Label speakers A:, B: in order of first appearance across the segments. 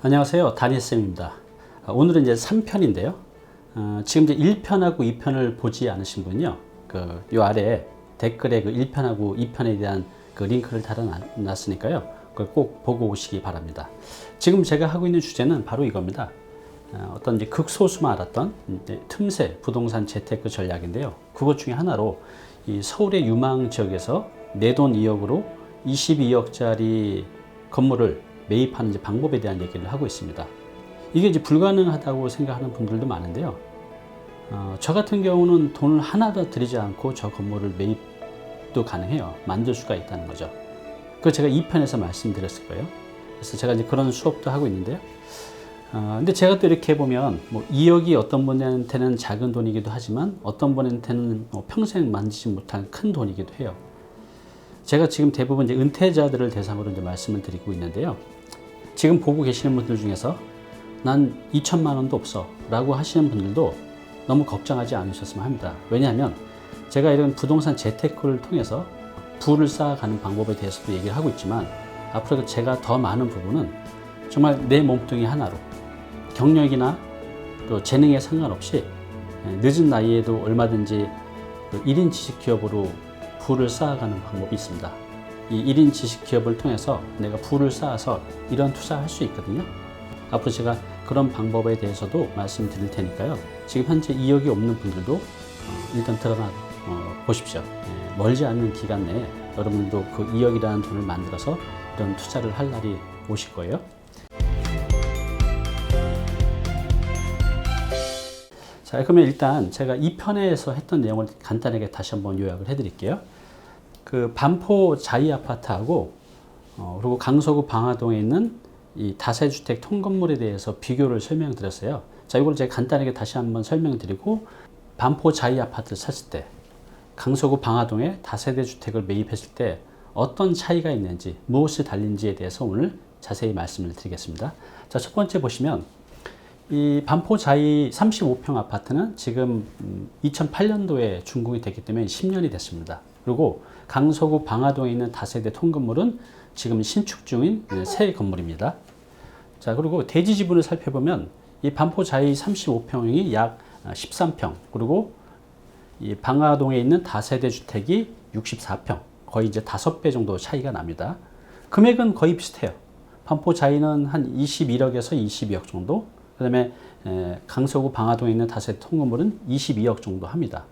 A: 안녕하세요. 다니엘쌤입니다. 아, 오늘은 이제 3편인데요. 어, 지금 이제 1편하고 2편을 보지 않으신 분요. 그, 요 아래에 댓글에 그 1편하고 2편에 대한 그 링크를 달아놨으니까요. 그걸 꼭 보고 오시기 바랍니다. 지금 제가 하고 있는 주제는 바로 이겁니다. 어, 어떤 이제 극소수만 알았던 이제 틈새 부동산 재테크 전략인데요. 그것 중에 하나로 이 서울의 유망 지역에서 내 돈 2억으로 22억짜리 건물을 매입하는 방법에 대한 얘기를 하고 있습니다. 이게 이제 불가능하다고 생각하는 분들도 많은데요. 어, 저 같은 경우는 돈을 하나도 들이지 않고 저 건물을 매입도 가능해요. 만들 수가 있다는 거죠. 그 제가 2편에서 말씀드렸을 거예요. 그래서 제가 이제 그런 수업도 하고 있는데요. 어, 근데 제가 또 이렇게 보면 뭐 2억이 어떤 분한테는 작은 돈이기도 하지만 어떤 분한테는 뭐 평생 만지지 못한 큰 돈이기도 해요. 제가 지금 대부분 이제 은퇴자들을 대상으로 이제 말씀을 드리고 있는데요. 지금 보고 계시는 분들 중에서 난 2천만 원도 없어 라고 하시는 분들도 너무 걱정하지 않으셨으면 합니다. 왜냐하면 제가 이런 부동산 재테크를 통해서 부를 쌓아가는 방법에 대해서도 얘기를 하고 있지만 앞으로 제가 더 많은 부분은 정말 내 몸뚱이 하나로 경력이나 또 재능에 상관없이 늦은 나이에도 얼마든지 그 1인 지식 기업으로 부를 쌓아가는 방법이 있습니다. 이 1인 지식 기업을 통해서 내가 부를 쌓아서 이런 투자할 수 있거든요. 앞으로 제가 그런 방법에 대해서도 말씀드릴 테니까요. 지금 현재 2억이 없는 분들도 어, 일단 들어가 어, 보십시오. 예, 멀지 않는 기간 내에 여러분도 그 2억이라는 돈을 만들어서 이런 투자를 할 날이 오실 거예요. 자, 그러면 일단 제가 2편에서 했던 내용을 간단하게 다시 한번 요약을 해드릴게요. 그 반포 자이 아파트하고 어, 그리고 강서구 방화동에 있는 이 다세주택 통건물에 대해서 비교를 설명드렸어요. 자, 이걸 제가 간단하게 다시 한번 설명드리고 반포 자이 아파트를 샀을 때 강서구 방화동에 다세대 주택을 매입했을 때 어떤 차이가 있는지 무엇이 달린지에 대해서 오늘 자세히 말씀을 드리겠습니다. 자, 첫 번째 보시면 이 반포 자이 35평 아파트는 지금 2008년도에 준공이 됐기 때문에 10년이 됐습니다. 그리고 강서구 방화동에 있는 다세대 통건물은 지금 신축 중인 새 건물입니다. 자, 그리고 대지 지분을 살펴보면 이 반포 자이 35평이 약 13평, 그리고 이 방화동에 있는 다세대 주택이 64평, 거의 이제 5배 정도 차이가 납니다. 금액은 거의 비슷해요. 반포 자이는 한 21억에서 22억 정도, 그 다음에 강서구 방화동에 있는 다세대 통건물은 22억 정도 합니다.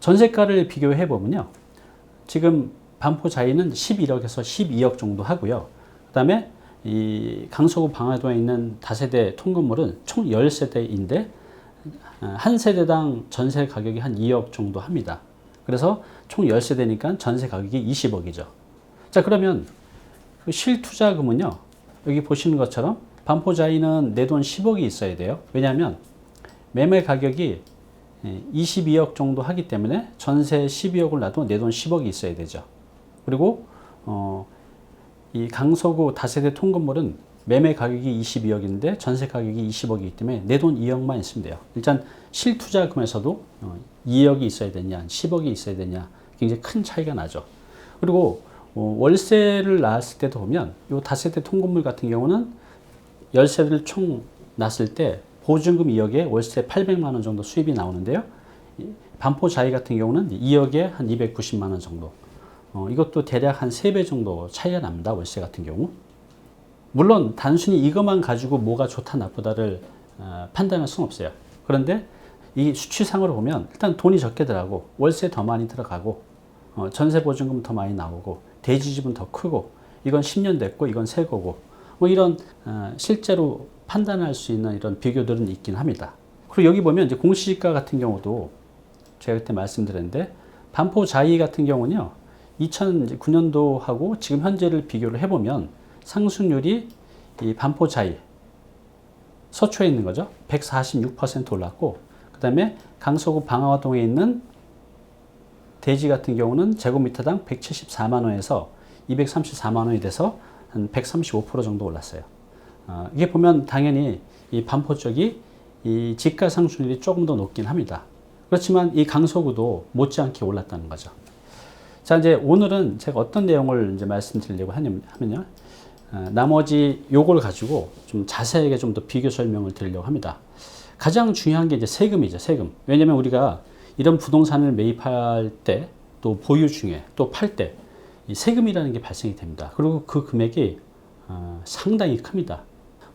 A: 전세가를 비교해 보면요. 지금 반포 자이는 11억에서 12억 정도 하고요. 그 다음에 이 강서구 방화동에 있는 다세대 통건물은 총 10세대인데 한 세대당 전세 가격이 한 2억 정도 합니다. 그래서 총 10세대니까 전세 가격이 20억이죠. 자, 그러면 그 실투자금은요. 여기 보시는 것처럼 반포자이는 내 돈 10억이 있어야 돼요. 왜냐하면 매매 가격이 22억 정도 하기 때문에 전세 12억을 놔도 내 돈 10억이 있어야 되죠. 그리고 어, 이 강서구 다세대 통건물은 매매 가격이 22억인데 전세 가격이 20억이기 때문에 내 돈 2억만 있으면 돼요. 일단 실투자금에서도 2억이 어, 있어야 되냐, 10억이 있어야 되냐 굉장히 큰 차이가 나죠. 그리고 어, 월세를 나왔을 때도 보면 이 다세대 통건물 같은 경우는 열세를 총 놨을 때 보증금 2억에 월세 800만 원 정도 수입이 나오는데요. 반포 자이 같은 경우는 2억에 한 290만 원 정도. 어, 이것도 대략 한 3배 정도 차이가 납니다. 월세 같은 경우. 물론 단순히 이것만 가지고 뭐가 좋다 나쁘다를 어, 판단할 수는 없어요. 그런데 이 수치상으로 보면 일단 돈이 적게 들어가고 월세 더 많이 들어가고 어, 전세 보증금 더 많이 나오고 대지집은 더 크고 이건 10년 됐고 이건 새 거고 뭐 이런 어, 실제로 판단할 수 있는 이런 비교들은 있긴 합니다. 그리고 여기 보면 이제 공시지가 같은 경우도 제가 그때 말씀드렸는데 반포 자이 같은 경우는요 2009년도하고 지금 현재를 비교를 해보면 상승률이 이 반포 자이 서초에 있는 거죠 146% 올랐고 그 다음에 강서구 방화동에 있는 대지 같은 경우는 제곱미터당 174만 원에서 234만 원이 돼서 한 135% 정도 올랐어요. 어, 이게 보면 당연히 이 반포 쪽이 이 지가 상승률이 조금 더 높긴 합니다. 그렇지만 이 강서구도 못지않게 올랐다는 거죠. 자, 이제 오늘은 제가 어떤 내용을 이제 말씀드리려고 하냐면요. 어, 나머지 요걸 가지고 좀 자세하게 좀 더 비교 설명을 드리려고 합니다. 가장 중요한 게 이제 세금이죠, 세금. 왜냐면 우리가 이런 부동산을 매입할 때 또 보유 중에 또 팔때이 세금이라는 게 발생이 됩니다. 그리고 그 금액이 어, 상당히 큽니다.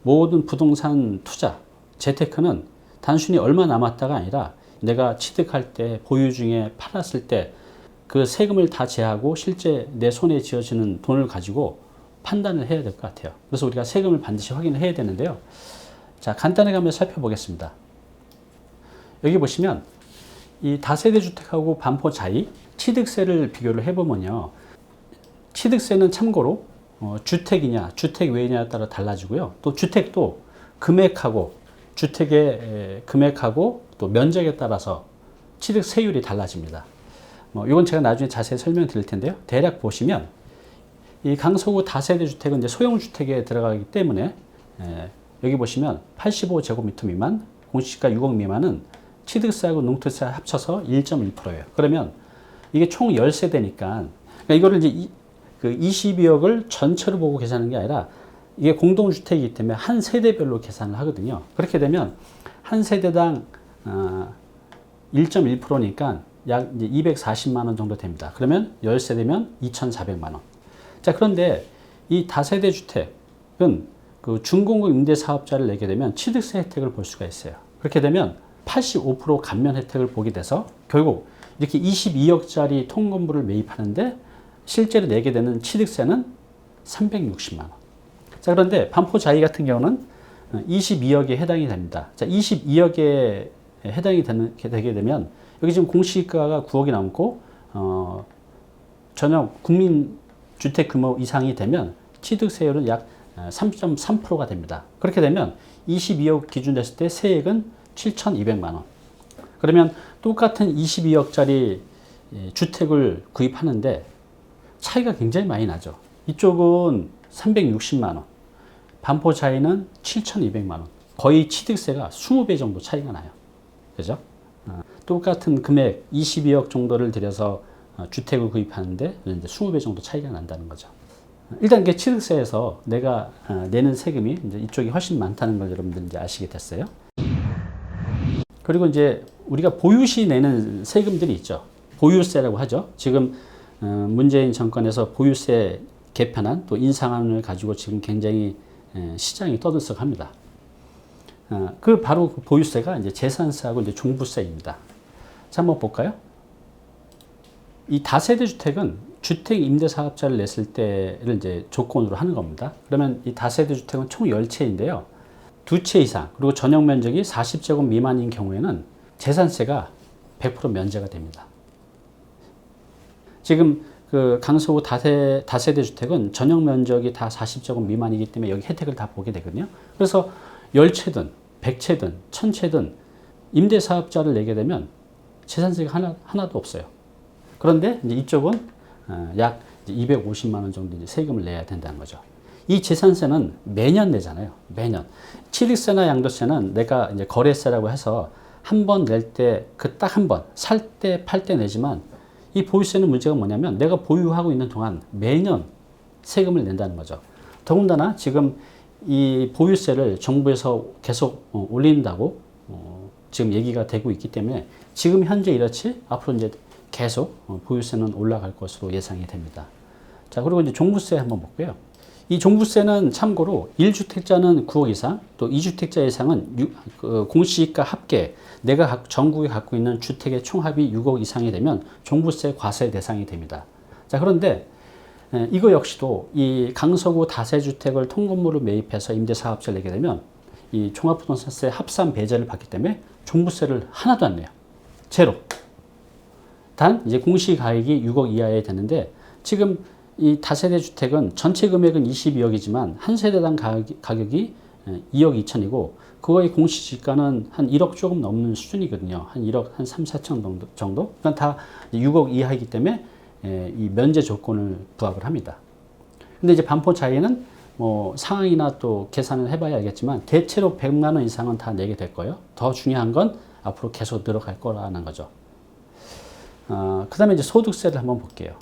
A: 모든 부동산 투자, 재테크는 단순히 얼마 남았다가 아니라 내가 취득할 때 보유 중에 팔았을 때 그 세금을 다 제하고 실제 내 손에 쥐어지는 돈을 가지고 판단을 해야 될 것 같아요. 그래서 우리가 세금을 반드시 확인을 해야 되는데요. 자, 간단하게 한번 살펴보겠습니다. 여기 보시면 이 다세대 주택하고 반포 자이 취득세를 비교를 해보면요. 취득세는 참고로 어, 주택이냐, 주택 외냐에 따라 달라지고요. 또 주택도 금액하고 주택의 에, 금액하고 또 면적에 따라서 취득 세율이 달라집니다. 뭐 이건 제가 나중에 자세히 설명드릴 텐데요. 대략 보시면 이 강서구 다세대 주택은 이제 소형 주택에 들어가기 때문에 에, 여기 보시면 85제곱미터 미만, 공시지가 6억 미만은 취득세하고 농특세 합쳐서 1.1%예요. 그러면 이게 총 10세대니까 그러니까 이거를 이제 이, 그 22억을 전체로 보고 계산하는 게 아니라 이게 공동주택이기 때문에 한 세대별로 계산을 하거든요. 그렇게 되면 한 세대당 어, 1.1%니까 약 이제 240만 원 정도 됩니다. 그러면 10세대면 2,400만 원. 자, 그런데 이 다세대 주택은 그 준공급 임대 사업자를 내게 되면 취득세 혜택을 볼 수가 있어요. 그렇게 되면 85% 감면 혜택을 보게 돼서 결국 이렇게 22억짜리 통건물을 매입하는데 실제로 내게 되는 취득세는 360만 원. 자, 그런데 반포 자이 같은 경우는 22억에 해당이 됩니다. 자, 22억에 해당이 되는, 되게 되면 여기 지금 공시가가 9억이 남고 어, 전역 국민 주택 규모 이상이 되면 취득세율은 약 3.3%가 됩니다. 그렇게 되면 22억 기준 됐을 때 세액은 7,200만 원. 그러면 똑같은 22억짜리 주택을 구입하는데 차이가 굉장히 많이 나죠. 이쪽은 360만 원, 반포 차이는 7,200만 원. 거의 취득세가 20배 정도 차이가 나요. 그죠? 어, 똑같은 금액 22억 정도를 들여서 어, 주택을 구입하는데 이제 20배 정도 차이가 난다는 거죠. 일단 이게 취득세에서 내가 어, 내는 세금이 이제 이쪽이 훨씬 많다는 걸 여러분들 이제 아시게 됐어요. 그리고 이제 우리가 보유시 내는 세금들이 있죠. 보유세라고 하죠. 지금 문재인 정권에서 보유세 개편안 또 인상안을 가지고 지금 굉장히 시장이 떠들썩합니다. 그 바로 그 보유세가 이제 재산세하고 이제 종부세입니다. 자, 한번 볼까요? 이 다세대 주택은 주택 임대 사업자를 냈을 때를 이제 조건으로 하는 겁니다. 그러면 이 다세대 주택은 총 10채인데요. 두 채 이상 그리고 전용 면적이 40제곱 미만인 경우에는 재산세가 100% 면제가 됩니다. 지금 그 강서구 다세, 다세대 주택은 전용 면적이 다 40제곱 미만이기 때문에 여기 혜택을 다 보게 되거든요. 그래서 10채든 100채든 1000채든 임대 사업자를 내게 되면 재산세가 하나, 하나도 없어요. 그런데 이제 이쪽은 어, 약 250만 원 정도 세금을 내야 된다는 거죠. 이 재산세는 매년 내잖아요. 매년. 취득세나 양도세는 내가 이제 거래세라고 해서 한 번 낼 때 그 딱 한 번 살 때 팔 때 내지만 이 보유세는 문제가 뭐냐면 내가 보유하고 있는 동안 매년 세금을 낸다는 거죠. 더군다나 지금 이 보유세를 정부에서 계속 어, 올린다고 어, 지금 얘기가 되고 있기 때문에 지금 현재 이렇지 앞으로 이제 계속 어, 보유세는 올라갈 것으로 예상이 됩니다. 자, 그리고 이제 종부세 한번 볼게요. 이 종부세는 참고로 1주택자는 9억 이상, 또 2주택자 이상은 유, 그 공시지가 합계, 내가 전국에 갖고 있는 주택의 총합이 6억 이상이 되면 종부세 과세 대상이 됩니다. 자, 그런데 이거 역시도 이 강서구 다세주택을 통건물을 매입해서 임대사업자를 내게 되면 이 종합부동산세 합산 배제를 받기 때문에 종부세를 하나도 안 내요. 제로. 단 이제 공시가액이 6억 이하에 되는데 지금 이 다세대 주택은 전체 금액은 22억이지만 한 세대당 가격이 2억 2천이고 그거의 공시지가는 한 1억 조금 넘는 수준이거든요. 한 1억 한 3, 4천 정도. 정도? 그러니까 다 6억 이하이기 때문에 이 면제 조건을 부합을 합니다. 근데 이제 반포 차이는 뭐 상황이나 또 계산을 해봐야 알겠지만 대체로 100만 원 이상은 다 내게 될 거예요. 더 중요한 건 앞으로 계속 늘어갈 거라는 거죠. 어, 그 다음에 이제 소득세를 한번 볼게요.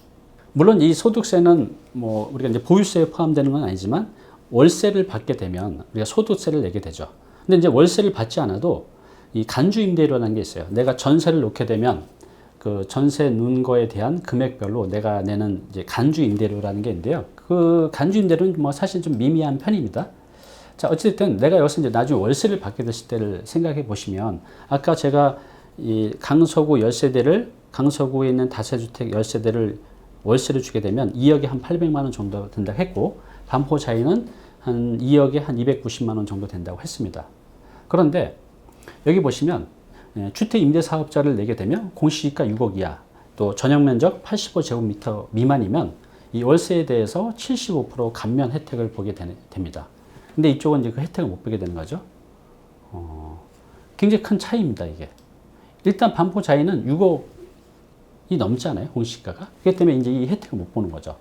A: 물론 이 소득세는 뭐 우리가 이제 보유세에 포함되는 건 아니지만 월세를 받게 되면 우리가 소득세를 내게 되죠. 근데 이제 월세를 받지 않아도 이 간주 임대료라는 게 있어요. 내가 전세를 놓게 되면 그 전세 놓은 거에 대한 금액별로 내가 내는 이제 간주 임대료라는 게 있는데요. 그 간주 임대료는 뭐 사실 좀 미미한 편입니다. 자, 어쨌든 내가 여기서 이제 나중에 월세를 받게 됐을 때를 생각해 보시면 아까 제가 이 강서구 열세대를 강서구에 있는 다세주택 열세대를 월세를 주게 되면 2억에 한 800만 원 정도 된다 했고 자이는 한 2억에 한 290만 원 정도 된다고 했습니다. 그런데 여기 보시면 예, 주택 임대 사업자를 내게 되면 공시지가 6억 이하 또 전용 면적 85제곱미터 미만이면 이 월세에 대해서 75% 감면 혜택을 보게 되, 됩니다. 근데 이쪽은 이제 그 혜택을 못 보게 되는 거죠. 어, 굉장히 큰 차이입니다, 이게. 일단 반포 자이는 6억 이 넘잖아요, 공시가가. 그렇기 때문에 이제 이 혜택을 못 보는 거죠.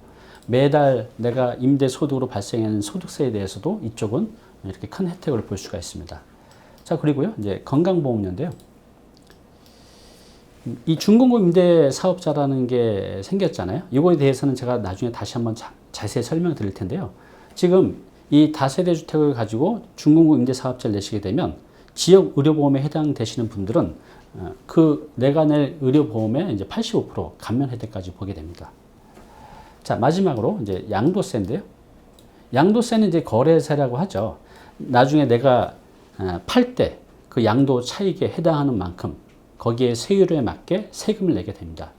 A: 매달 내가 임대 소득으로 발생하는 소득세에 대해서도 이쪽은 이렇게 큰 혜택을 볼 수가 있습니다. 자, 그리고요, 이제 건강보험료인데요. 이 중공급 임대 사업자라는 게 생겼잖아요. 이거에 대해서는 제가 나중에 다시 한번 자, 자세히 설명 드릴 텐데요. 지금 이 다세대 주택을 가지고 중공급 임대 사업자를 내시게 되면 지역 의료보험에 해당되시는 분들은 어, 그 내가 낼 의료보험의 이제 85% 감면 혜택까지 보게 됩니다. 자, 마지막으로 이제 양도세인데요. 양도세는 이제 거래세라고 하죠. 나중에 내가 어, 팔때 그 양도 차익에 해당하는 만큼 거기에 세율에 맞게 세금을 내게 됩니다.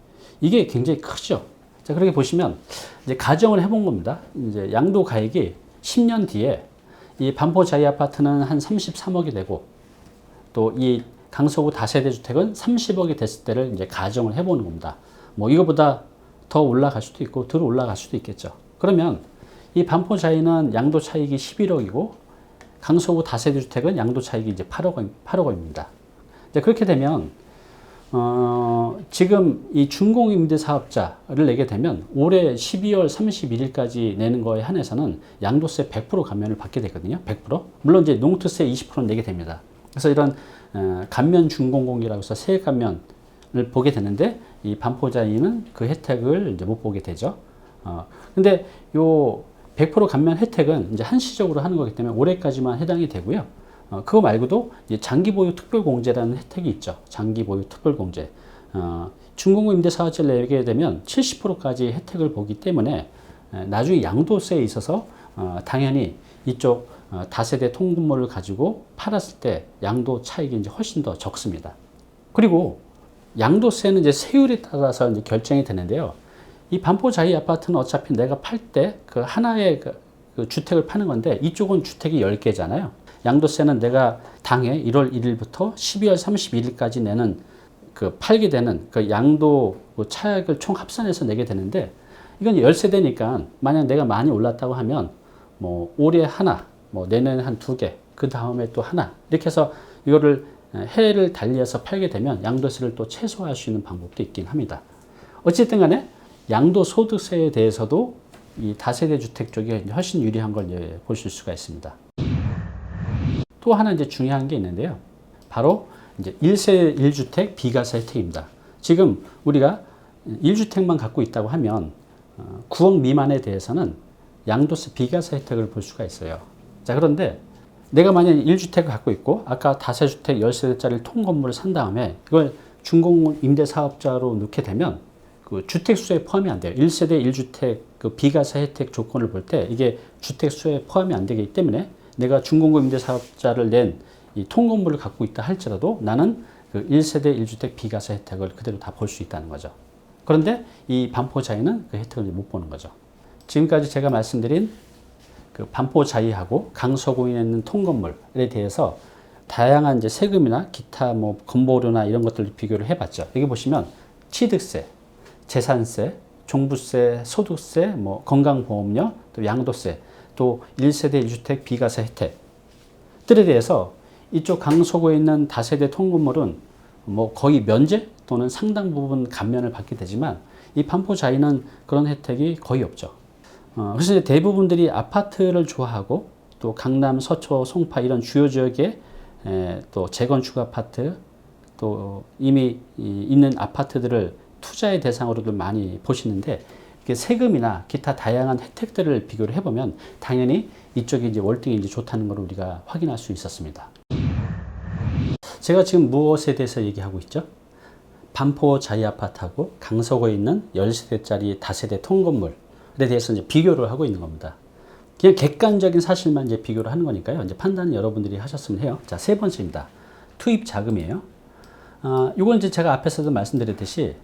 A: 이게 굉장히 크죠. 자, 그렇게 보시면 이제 가정을 해본 겁니다. 이제 양도 가액이 10년 뒤에 이 반포 자이 아파트는 한 33억이 되고 또이 강서구 다세대 주택은 30억이 됐을 때를 이제 가정을 해보는 겁니다. 뭐 이거보다 더 올라갈 수도 있고 덜 올라갈 수도 있겠죠. 그러면 이 반포 자이는 양도 차익이 11억이고 강서구 다세대 주택은 양도 차익이 이제 8억, 8억입니다. 이제 그렇게 되면 어, 지금 이 준공임대 사업자를 내게 되면 올해 12월 31일까지 내는 거에 한해서는 양도세 100% 감면을 받게 되거든요. 100%. 물론 이제 농투세 20% 내게 됩니다. 그래서 이런 어, 감면 준공공이라고 해서 세액 감면을 보게 되는데 이 반포자인은 그 혜택을 이제 못 보게 되죠. 어, 근데 요 100% 감면 혜택은 이제 한시적으로 하는 거기 때문에 올해까지만 해당이 되고요. 어, 그거 말고도 장기 보유 특별 공제라는 혜택이 있죠. 장기 보유 특별 공제. 어, 중공급 임대 사업자를 내게 되면 70%까지 혜택을 보기 때문에 에, 나중에 양도세에 있어서 어, 당연히 이쪽 어, 다세대 통근모를 가지고 팔았을 때 양도 차익이 이제 훨씬 더 적습니다. 그리고 양도세는 이제 세율에 따라서 이제 결정이 되는데요. 이 반포 자이 아파트는 어차피 내가 팔 때 그 하나의 그, 그 주택을 파는 건데 이쪽은 주택이 10개잖아요. 양도세는 내가 당해 1월 1일부터 12월 31일까지 내는 그 팔게 되는 그 양도 그 차액을 총 합산해서 내게 되는데 이건 열세대니까 만약 내가 많이 올랐다고 하면 뭐 올해 하나, 뭐 내년에 한 두 개, 그 다음에 또 하나 이렇게 해서 이거를 해를 달리해서 팔게 되면 양도세를 또 최소화할 수 있는 방법도 있긴 합니다. 어쨌든 간에 양도소득세에 대해서도 이 다세대 주택 쪽이 훨씬 유리한 걸 보실 수가 있습니다. 또 하나 이제 중요한 게 있는데요. 바로 이제 1세 1주택 비과세 혜택입니다. 지금 우리가 1주택만 갖고 있다고 하면 9억 어, 미만에 대해서는 양도세 비과세 혜택을 볼 수가 있어요. 자, 그런데 내가 만약 1주택을 갖고 있고 아까 다세주택 10세대짜리 통건물을 산 다음에 이걸 준공 임대 사업자로 넣게 되면 그 주택 수에 포함이 안 돼요. 1세대 1주택 그 비과세 혜택 조건을 볼 때 이게 주택 수에 포함이 안 되기 때문에 내가 준공급 임대 사업자를 낸 이 통건물을 갖고 있다 할지라도 나는 그 1세대 1주택 비과세 혜택을 그대로 다 볼 수 있다는 거죠. 그런데 이 반포자이는 그 혜택을 못 보는 거죠. 지금까지 제가 말씀드린 그 반포 자이하고 강서구에 있는 통건물에 대해서 다양한 이제 세금이나 기타 뭐 건보료나 이런 것들을 비교를 해봤죠. 여기 보시면 취득세, 재산세, 종부세, 소득세, 뭐 건강보험료, 또 양도세, 또 1세대 1주택 비과세 혜택들에 대해서 이쪽 강서구에 있는 다세대 통건물은 뭐 거의 면제 또는 상당 부분 감면을 받게 되지만 이 반포자이는 그런 혜택이 거의 없죠. 어, 그래서 대부분들이 아파트를 좋아하고 또 강남, 서초, 송파 이런 주요 지역에 에, 또 재건축 아파트 또 이미 이, 있는 아파트들을 투자의 대상으로도 많이 보시는데 세금이나 기타 다양한 혜택들을 비교를 해보면 당연히 이쪽이 이제 월등히 좋다는 걸 우리가 확인할 수 있었습니다. 제가 지금 무엇에 대해서 얘기하고 있죠? 반포 자이 아파트하고 강서구에 있는 10세대짜리 다세대 통건물에 대해서 이제 비교를 하고 있는 겁니다. 그냥 객관적인 사실만 이제 비교를 하는 거니까요. 이제 판단은 여러분들이 하셨으면 해요. 자, 세 번째입니다. 투입 자금이에요. 어, 이건 이제 제가 앞에서도 말씀드렸듯이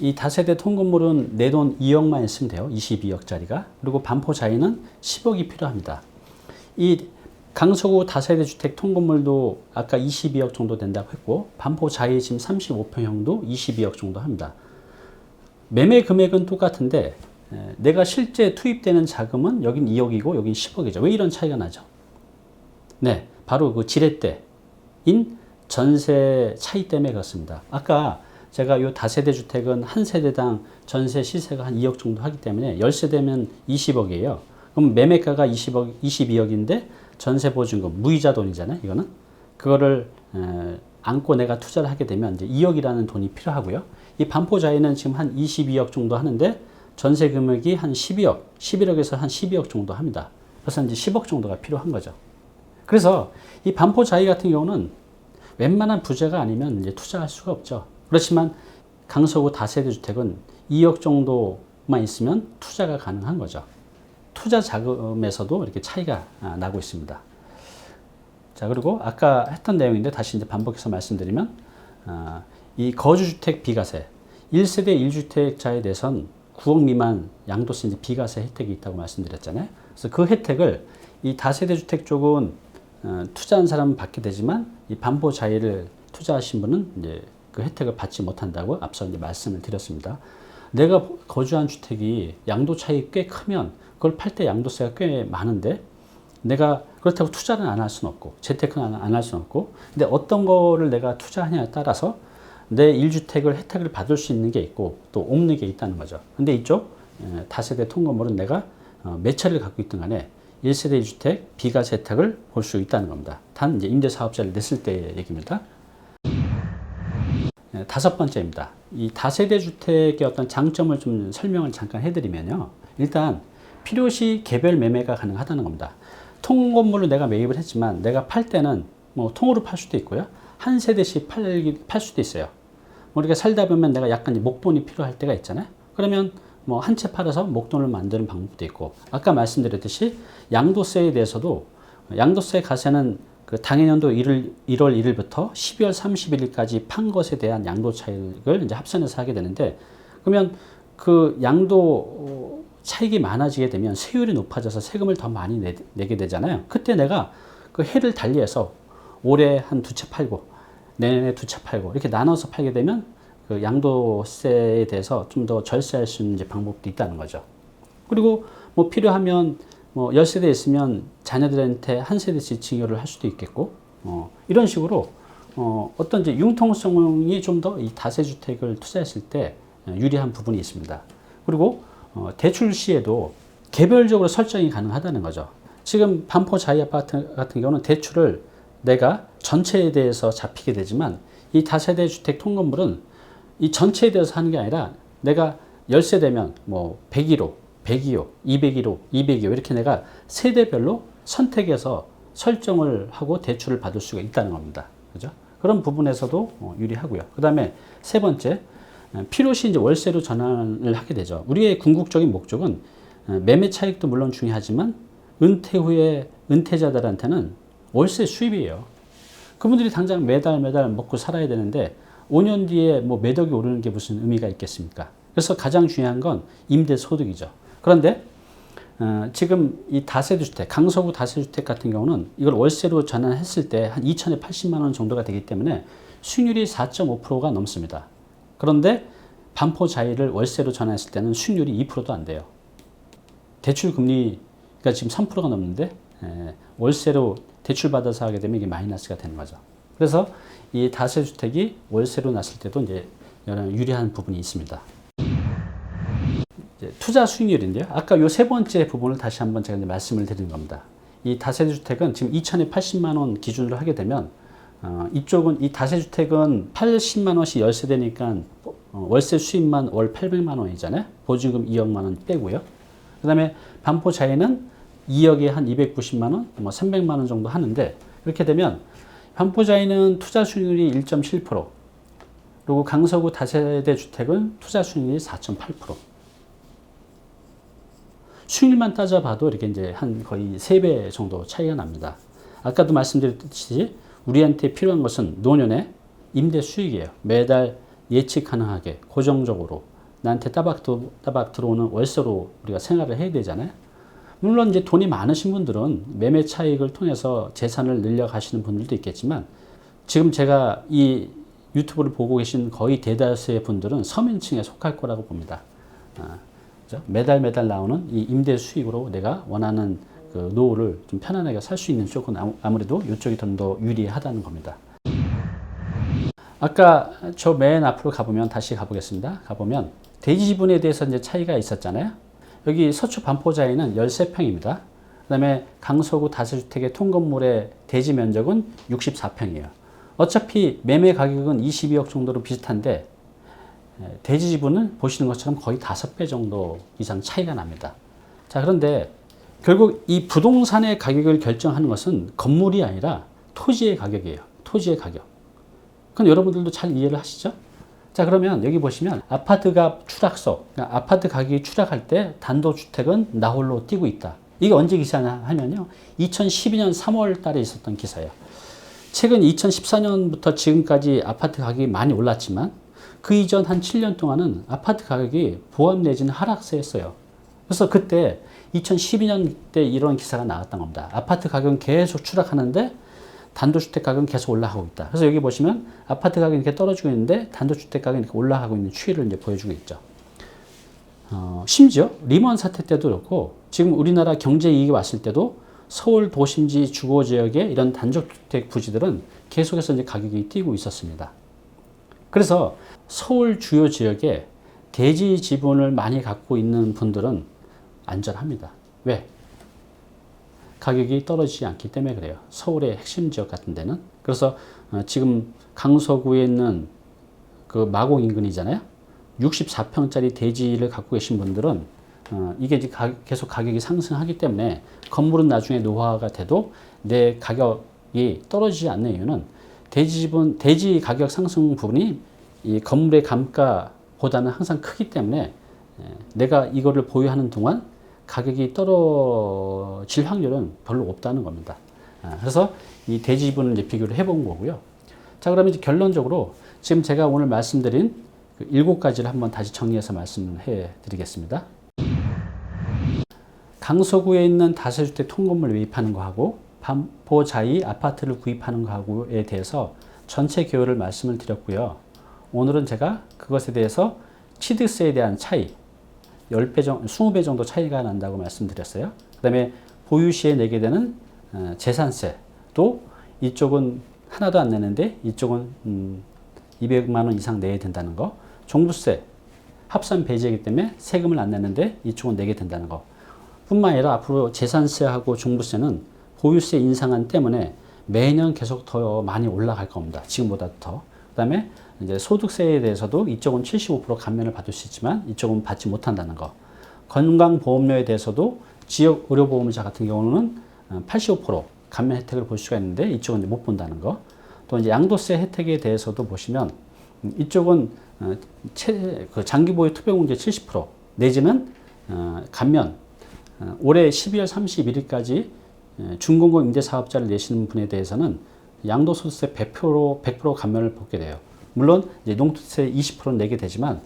A: 이 다세대 통건물은 내 돈 2억만 있으면 돼요. 22억짜리가. 그리고 반포 자이는 10억이 필요합니다. 이 강서구 다세대 주택 통건물도 아까 22억 정도 된다고 했고 반포 자이 지금 35평형도 22억 정도 합니다. 매매 금액은 똑같은데 에, 내가 실제 투입되는 자금은 여긴 2억이고 여긴 10억이죠. 왜 이런 차이가 나죠? 네, 바로 그 지렛대인 전세 차이 때문에 그렇습니다. 아까 제가 이 다세대 주택은 한 세대당 전세 시세가 한 2억 정도 하기 때문에 10세대면 20억이에요. 그럼 매매가가 20억, 22억인데 전세 보증금, 무이자 돈이잖아요. 이거는. 그거를 에, 안고 내가 투자를 하게 되면 이제 2억이라는 돈이 필요하고요. 이 반포자에는 지금 한 22억 정도 하는데 전세 금액이 한 12억, 11억에서 한 12억 정도 합니다. 그래서 이제 10억 정도가 필요한 거죠. 그래서 이 반포 자이 같은 경우는 웬만한 부자가 아니면 이제 투자할 수가 없죠. 그렇지만 강서구 다세대 주택은 2억 정도만 있으면 투자가 가능한 거죠. 투자 자금에서도 이렇게 차이가 아, 나고 있습니다. 자, 그리고 아까 했던 내용인데 다시 이제 반복해서 말씀드리면, 아, 이 거주주택 비과세, 1세대 1주택자에 대해선 9억 미만 양도세 이제 비과세 혜택이 있다고 말씀드렸잖아요. 그래서 그 혜택을 이 다세대 주택 쪽은 어, 투자한 사람은 받게 되지만 이 반포 자이를 투자하신 분은 이제 그 혜택을 받지 못한다고 앞서 이제 말씀을 드렸습니다. 내가 거주한 주택이 양도 차이 꽤 크면 그걸 팔 때 양도세가 꽤 많은데 내가 그렇다고 투자는 안 할 수는 없고 재테크는 안 할 수는 없고 근데 어떤 거를 내가 투자하냐에 따라서 내 1주택을 혜택을 받을 수 있는 게 있고 또 없는 게 있다는 거죠. 근데 이쪽 에, 다세대 통건물은 내가 어, 몇 채를 갖고 있든 간에 1세대 1주택 비과세 혜택을 볼 수 있다는 겁니다. 단 이제 임대사업자를 냈을 때의 얘기입니다. 예, 다섯 번째입니다. 이 다세대 주택의 어떤 장점을 좀 설명을 잠깐 해드리면요. 일단 필요시 개별 매매가 가능하다는 겁니다. 통건물로 내가 매입을 했지만 내가 팔 때는 뭐 통으로 팔 수도 있고요. 한 세대씩 팔, 팔 수도 있어요. 뭐 우리가 살다 보면 내가 약간 목돈이 필요할 때가 있잖아요. 그러면 뭐 한 채 팔아서 목돈을 만드는 방법도 있고 아까 말씀드렸듯이 양도세에 대해서도 양도세 가세는 그 당해년도 1월, 1월 1일부터 12월 31일까지 판 것에 대한 양도 차익을 이제 합산해서 하게 되는데 그러면 그 양도 차익이 많아지게 되면 세율이 높아져서 세금을 더 많이 내, 내게 되잖아요. 그때 내가 그 해를 달리해서 올해 한 두 채 팔고 내년에 두 채 팔고 이렇게 나눠서 팔게 되면 그 양도세에 대해서 좀 더 절세할 수 있는 방법도 있다는 거죠. 그리고 뭐 필요하면 뭐 10세대 있으면 자녀들한테 한 세대씩 증여를 할 수도 있겠고, 어, 이런 식으로, 어, 어떤 이제 융통성이 좀 더 이 다세주택을 투자했을 때 유리한 부분이 있습니다. 그리고, 어, 대출 시에도 개별적으로 설정이 가능하다는 거죠. 지금 반포 자이 아파트 같은 경우는 대출을 내가 전체에 대해서 잡히게 되지만 이 다세대 주택 통건물은 이 전체에 대해서 하는 게 아니라 내가 10세대면 뭐 101호, 102호, 201호, 202호 이렇게 내가 세대별로 선택해서 설정을 하고 대출을 받을 수가 있다는 겁니다. 그죠? 그런 부분에서도 어, 유리하고요. 그 다음에 세 번째, 어, 필요시 이제 월세로 전환을 하게 되죠. 우리의 궁극적인 목적은 어, 매매 차익도 물론 중요하지만 은퇴 후에 은퇴자들한테는 월세 수입이에요. 그분들이 당장 매달 매달 먹고 살아야 되는데 5년 뒤에 뭐 매덕이 오르는 게 무슨 의미가 있겠습니까? 그래서 가장 중요한 건 임대 소득이죠. 그런데 어, 지금 이 다세대 주택, 강서구 다세대 주택 같은 경우는 이걸 월세로 전환했을 때 한 2천에 80만 원 정도가 되기 때문에 수익률이 4.5%가 넘습니다. 그런데 반포 자이를 월세로 전환했을 때는 수익률이 2%도 안 돼요. 대출 금리가 지금 3%가 넘는데 에, 월세로 대출 받아서 하게 되면 이게 마이너스가 되는 거죠. 그래서 이 다세 주택이 월세로 났을 때도 이제 유리한 부분이 있습니다. 투자 수익률인데요. 아까 요 세 번째 부분을 다시 한번 제가 말씀을 드리는 겁니다. 이 다세대 주택은 지금 2천에 80만 원 기준으로 하게 되면 어, 이쪽은 이 다세 주택은 80만 원씩 열세대니까 어, 월세 수입만 월 800만 원이잖아요. 보증금 2억만 원 빼고요. 그 다음에 반포 자이는 2억에 한 290만 원, 뭐 300만 원 정도 하는데 이렇게 되면 반포 자이는 투자 수익률이 1.7%, 그리고 강서구 다세대 주택은 투자 수익률이 4.8%. 수익률만 따져봐도 이렇게 이제 한 거의 3배 정도 차이가 납니다. 아까도 말씀드렸듯이 우리한테 필요한 것은 노년의 임대 수익이에요. 매달 예측 가능하게 고정적으로 나한테 따박 따박 들어오는 월세로 우리가 생활을 해야 되잖아요. 물론 이제 돈이 많으신 분들은 매매 차익을 통해서 재산을 늘려 가시는 분들도 있겠지만 지금 제가 이 유튜브를 보고 계신 거의 대다수의 분들은 서민층에 속할 거라고 봅니다. 아? 매달 매달 나오는 이 임대 수익으로 내가 원하는 그 노후를 좀 편안하게 살 수 있는 쪽은 아무- 아무래도 이쪽이 좀 더 유리하다는 겁니다. 아까 저 맨 앞으로 가보면 다시 가보겠습니다. 가보면 대지 지분에 대해서 이제 차이가 있었잖아요. 여기 서초 반포자에는 13평입니다. 그 다음에 강서구 다세주택의 통건물의 대지 면적은 64평이에요. 어차피 매매 가격은 22억 정도로 비슷한데 에, 대지 지분은 보시는 것처럼 거의 5배 정도 이상 차이가 납니다. 자, 그런데 결국 이 부동산의 가격을 결정하는 것은 건물이 아니라 토지의 가격이에요. 토지의 가격. 그건 여러분들도 잘 이해를 하시죠? 자, 그러면 여기 보시면 아파트가 추락서, 그러니까 아파트 가격이 추락할 때 단독주택은 나홀로 뛰고 있다. 이게 언제 기사냐 하면요. 2012년 3월 달에 있었던 기사예요. 최근 2014년부터 지금까지 아파트 가격이 많이 올랐지만 그 이전 한 7년 동안은 아파트 가격이 보합 내지는 하락세였어요. 그래서 그때 2012년 때 이런 기사가 나왔던 겁니다. 아파트 가격은 계속 추락하는데 단독주택 가격은 계속 올라가고 있다. 그래서 여기 보시면 아파트 가격이 이렇게 떨어지고 있는데 단독주택 가격이 이렇게 올라가고 있는 추이를 이제 보여주고 있죠. 어, 심지어 리먼 사태 때도 그렇고 지금 우리나라 경제 이익이 왔을 때도 서울 도심지 주거 지역의 이런 단독주택 부지들은 계속해서 이제 가격이 뛰고 있었습니다. 그래서 서울 주요 지역에 대지 지분을 많이 갖고 있는 분들은 안전합니다. 왜? 가격이 떨어지지 않기 때문에 그래요. 서울의 핵심 지역 같은 데는. 그래서 어, 지금 강서구에 있는 그 마곡 인근이잖아요. 64평짜리 대지를 갖고 계신 분들은 어, 이게 계속 가격이 상승하기 때문에 건물은 나중에 노후화가 돼도 내 가격이 떨어지지 않는 이유는 대지 지분 대지 가격 상승 부분이 이 건물의 감가보다는 항상 크기 때문에 에, 내가 이거를 보유하는 동안 가격이 떨어질 확률은 별로 없다는 겁니다. 아, 그래서 이 대지 지분을 이제 비교를 해본 거고요. 자, 그러면 이제 결론적으로 지금 제가 오늘 말씀드린 그 일곱 가지를 한번 다시 정리해서 말씀해 드리겠습니다. 강서구에 있는 다세주택 통건물 매입하는 거하고 반포자이 아파트를 구입하는 거하고에 대해서 전체 개요를 말씀을 드렸고요. 오늘은 제가 그것에 대해서 취득세에 대한 차이, 10배 정도, 20배 정도 차이가 난다고 말씀드렸어요. 그 다음에 보유 시에 내게 되는 어, 재산세도 이쪽은 하나도 안 내는데 이쪽은 음, 200만 원 이상 내야 된다는 거. 종부세 합산 배제이기 때문에 세금을 안 내는데 이쪽은 내게 된다는 거. 뿐만 아니라 앞으로 재산세하고 종부세는 보유세 인상안 때문에 매년 계속 더 많이 올라갈 겁니다. 지금보다 더. 그다음에 이제 소득세에 대해서도 이쪽은 75% 감면을 받을 수 있지만 이쪽은 받지 못한다는 거. 건강보험료에 대해서도 지역 의료보험자 같은 경우는 85% 감면 혜택을 볼 수가 있는데 이쪽은 못 본다는 거. 또 이제 양도세 혜택에 대해서도 보시면 음, 이쪽은 어, 최, 그 장기보유 투병공제 70% 내지는 어, 감면 어, 올해 12월 31일까지 중공공 임대사업자를 내시는 분에 대해서는 양도소득세 100% 100% 감면을 받게 돼요. 물론 이제 농토세 20%는 내게 되지만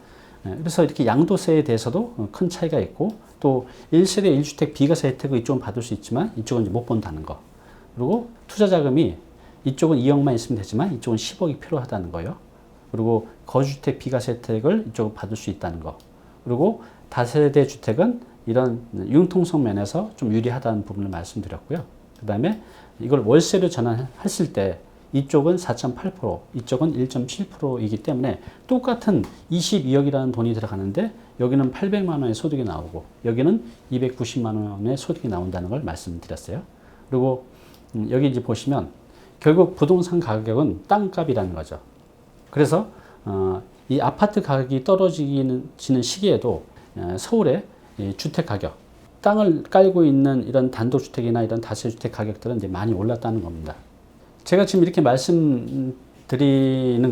A: 예, 그래서 이렇게 양도세에 대해서도 어, 큰 차이가 있고 또 1세대 1주택 비과세 혜택을 이쪽은 받을 수 있지만 이쪽은 이제 못 본다는 거. 그리고 투자 자금이 이쪽은 2억만 있으면 되지만 이쪽은 10억이 필요하다는 거예요. 그리고 거주주택 비과세 혜택을 이쪽은 받을 수 있다는 거. 그리고 다세대 주택은 이런 융통성 면에서 좀 유리하다는 부분을 말씀드렸고요. 그 다음에 이걸 월세로 전환했을 때 이쪽은 4.8%, 이쪽은 1.7%이기 때문에 똑같은 22억이라는 돈이 들어가는데 여기는 800만 원의 소득이 나오고 여기는 290만 원의 소득이 나온다는 걸 말씀드렸어요. 그리고 음, 여기 이제 보시면 결국 부동산 가격은 땅값이라는 거죠. 그래서 어, 이 아파트 가격이 떨어지는 지는 시기에도 어, 서울의 이 주택 가격, 땅을 깔고 있는 이런 단독주택이나 이런 다세주택 가격들은 이제 많이 올랐다는 겁니다. 제가 지금 이렇게 말씀드리는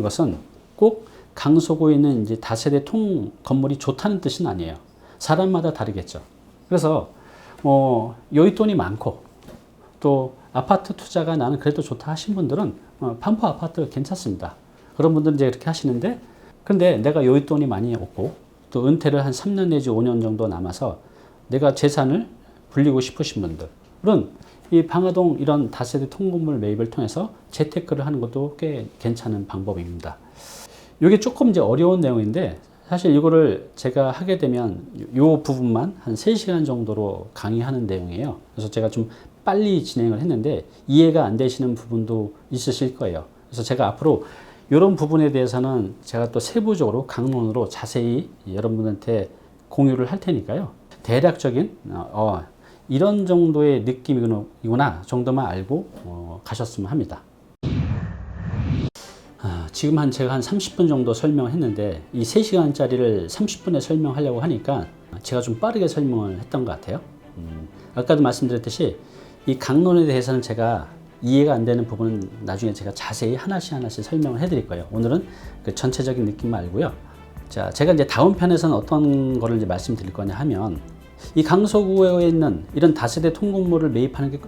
A: 것은 꼭 강서구에 있는 이제 다세대 통 건물이 좋다는 뜻은 아니에요. 사람마다 다르겠죠. 그래서 뭐 여윳돈이 많고 또 아파트 투자가 나는 그래도 좋다 하신 분들은 어, 반포 아파트 괜찮습니다. 그런 분들은 이제 그렇게 하시는데 근데 내가 여윳돈이 많이 없고 또 은퇴를 한 3년 내지 5년 정도 남아서 내가 재산을 불리고 싶으신 분들은 이 방화동 이런 다세대 통건물 매입을 통해서 재테크를 하는 것도 꽤 괜찮은 방법입니다. 이게 조금 이제 어려운 내용인데 사실 이거를 제가 하게 되면 요 부분만 한 3시간 정도로 강의하는 내용이에요. 그래서 제가 좀 빨리 진행을 했는데 이해가 안 되시는 부분도 있으실 거예요. 그래서 제가 앞으로 이런 부분에 대해서는 제가 또 세부적으로 강론으로 자세히 여러분한테 공유를 할 테니까요. 대략적인 어, 어, 이런 정도의 느낌이구나 정도만 알고 어, 가셨으면 합니다. 아, 지금 한 제가 한 30분 정도 설명했는데 이 3시간짜리를 30분에 설명하려고 하니까 제가 좀 빠르게 설명을 했던 것 같아요. 음, 아까도 말씀드렸듯이 이 강론에 대해서는 제가 이해가 안 되는 부분은 나중에 제가 자세히 하나씩 하나씩 설명을 해드릴 거예요. 오늘은 그 전체적인 느낌 말고요. 자, 제가 이제 다음 편에서는 어떤 거를 이제 말씀드릴 거냐 하면 이 강서구에 있는 이런 다세대 통건물을 매입하는 게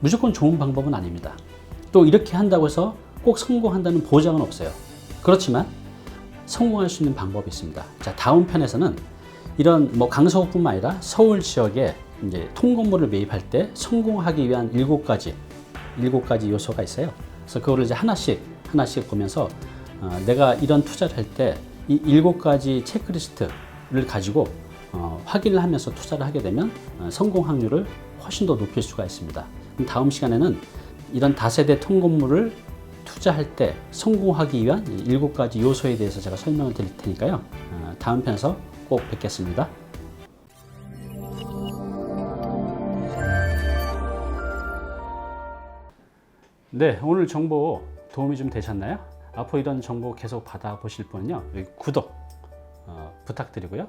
A: 무조건 좋은 방법은 아닙니다. 또 이렇게 한다고 해서 꼭 성공한다는 보장은 없어요. 그렇지만 성공할 수 있는 방법이 있습니다. 자, 다음 편에서는 이런 뭐 강서구뿐만 아니라 서울 지역에 이제 통건물을 매입할 때 성공하기 위한 일곱 가지 일곱 가지 요소가 있어요. 그래서 그거를 이제 하나씩 하나씩 보면서 어, 내가 이런 투자를 할 때 이 일곱 가지 체크리스트를 가지고 어, 확인을 하면서 투자를 하게 되면 어, 성공 확률을 훨씬 더 높일 수가 있습니다. 다음 시간에는 이런 다세대 통건물을 투자할 때 성공하기 위한 이 일곱 가지 요소에 대해서 제가 설명을 드릴 테니까요. 어, 다음 편에서 꼭 뵙겠습니다. 네, 오늘 정보 도움이 좀 되셨나요? 앞으로 이런 정보 계속 받아보실 여기 구독 어, 부탁드리고요.